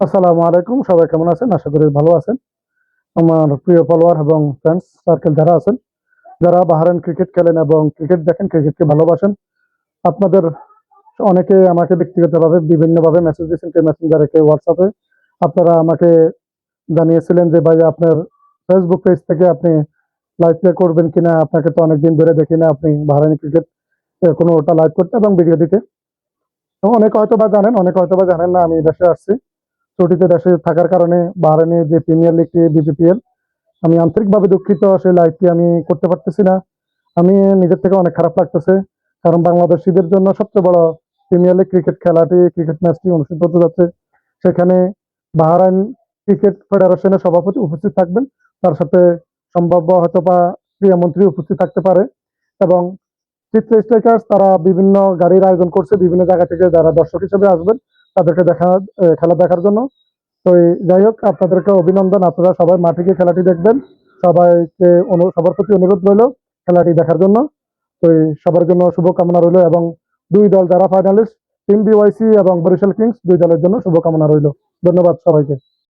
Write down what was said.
আসসালামু আলাইকুম, সবাই কেমন আছেন? আশা করি ভালো আছেন। আমার প্রিয় ফলোয়ার এবং ফ্রেন্ডস সার্কেল যারা আছেন, যারা বাহারান ক্রিকেট খেলেন এবং ক্রিকেট দেখেন ক্রিকেটকে ভালোবাসেন, আপনাদের অনেকে আমাকে ব্যক্তিগতভাবে, বিভিন্নভাবে মেসেজ দিয়েছেন কেউ মেসেঞ্জারে কেউ হোয়াটসঅ্যাপে আপনারা আমাকে জানিয়েছিলেন যে, ভাই, আপনার ফেসবুক পেজ থেকে আপনি লাইভ প্লে করবেন কিনা? আপনাকে তো অনেকদিন ধরে দেখি না আপনি বাহারানি ক্রিকেট কোনো ওটা লাইভ করতে এবং ভিডিও দিতে। অনেকে হয়তো বা জানেন, অনেকে হয়তো বা জানেন না, আমি দেশে আসছি। ছুটিতে দেশে থাকার কারণে বাহারানি যে প্রিমিয়ার লিগটি বিপিপিএল আমি আন্তরিকভাবে দুঃখিত সেই লাইভটি আমি করতে পারতেছি না। আমি নিজের থেকে অনেক খারাপ লাগতেছে, কারণ বাংলাদেশিদের জন্য সবচেয়ে বড় প্রিমিয়ার লিগ ক্রিকেট খেলাটি ক্রিকেট ম্যাচটি অনুষ্ঠিত হতে যাচ্ছে। সেখানে বাহারাইন ক্রিকেট ফেডারেশনের সভাপতি উপস্থিত থাকবেন। তার সাথে সম্ভাব্য হয়তো বা ক্রীড়ামন্ত্রী উপস্থিত থাকতে পারে এবং চিত্র স্ট্রাইকার্স তারা বিভিন্ন গাড়ির আয়োজন করছে, বিভিন্ন জায়গা থেকে যারা দর্শক হিসেবে আসবেন তাদেরকে দেখা খেলা দেখার জন্য। তো যাই হোক, আপনাদেরকে অভিনন্দন। আপনারা সবাই মাঠে গিয়ে খেলাটি দেখবেন। সবাইকে সবার প্রতি অনুরোধ রইল খেলাটি দেখার জন্য। তো সবার জন্য শুভকামনা রইল এবং দুই দল যারা ফাইনালিস্ট টিম বিওয়াইসি এবং বরিশাল কিংস, দুই দলের জন্য শুভকামনা রইল। ধন্যবাদ সবাইকে।